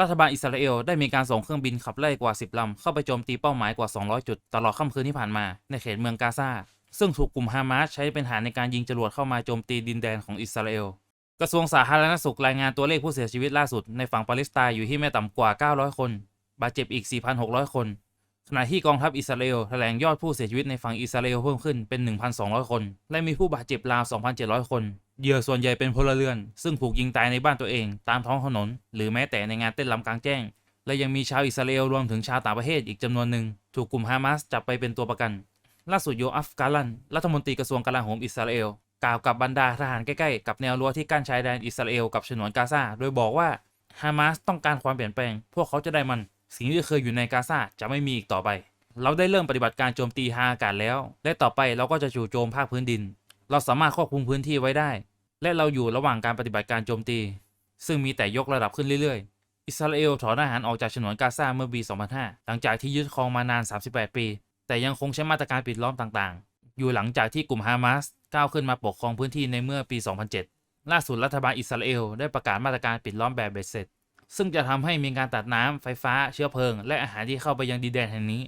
รัฐบาลอิสราเอลได้มีการส่งเครื่องบินขับไล่กว่า 10 ลำ เข้าไปโจมตีเป้าหมายกว่า 200 จุด ตลอดค่ำคืนที่ผ่านมาในเขตเมืองกาซาซึ่งถูกกลุ่มฮามาสใช้เป็นฐานในการยิงจรวดเข้ามาโจมตีดินแดนของอิสราเอล กระทรวงสาธารณสุขรายงานตัวเลขผู้เสียชีวิตล่าสุดในฝั่งปาเลสไตน์อยู่ที่ไม่ต่ำกว่า 900 คน บาดเจ็บอีก 4,600 คน ขณะที่กองทัพอิสราเอลแถลงยอดผู้เสียชีวิตในฝั่งอิสราเอลเพิ่มขึ้นเป็น 1,200 คน และมีผู้บาดเจ็บราว 2,700 คน เหยื่อส่วนใหญ่เป็นพลเรือน ซึ่งถูกยิงตายในบ้านตัวเอง ตามท้องถนน หรือแม้แต่ในงานเต้นรำกลางแจ้ง และยังมีชาวอิสราเอลรวมถึงชาวต่างประเทศอีกจำนวนหนึ่ง ถูกกลุ่มฮามาสจับไปเป็นตัวประกัน ล่าสุดโยอัฟกาลัน รัฐมนตรีกระทรวงกลาโหมอิสราเอลกล่าวกับบรรดาทหารใกล้ๆกับแนวรั้วที่กั้นชายแดนอิสราเอลกับฉนวนกาซาโดยบอกว่าฮามาสต้องการความเปลี่ยนแปลง พวกเขาจะได้มัน สิ่งที่เคยอยู่ในกาซาจะไม่มีอีกต่อไป เราได้เริ่มปฏิบัติการโจมตีทางอากาศแล้ว และต่อไปเราก็จะจู่โจมภาคพื้นดิน เราสามารถควบคุมพื้นที่ไว้ได้ และเราอยู่ระหว่างการปฏิบัติการโจมตี ซึ่งมีแต่ยกระดับขึ้นเรื่อยๆ อิสราเอลถอนทหารออกจากฉนวนกาซาเมื่อปี 2005 หลังจากที่ยึดครองมานาน 38 ปี แต่ยังคงใช้มาตรการปิดล้อมต่างๆ อยู่หลังจากที่กลุ่มฮามาสก้าวขึ้นมาปกครองพื้นที่ในเมื่อปี 2007 ล่าสุดรัฐบาลอิสราเอลได้ประกาศมาตรการปิดล้อมแบบเบ็ดเสร็จ ซึ่งจะทำให้มีการตัดน้ำไฟฟ้าเชื้อเพลิง และอาหารที่เข้าไปยังดินแดนแห่งนี้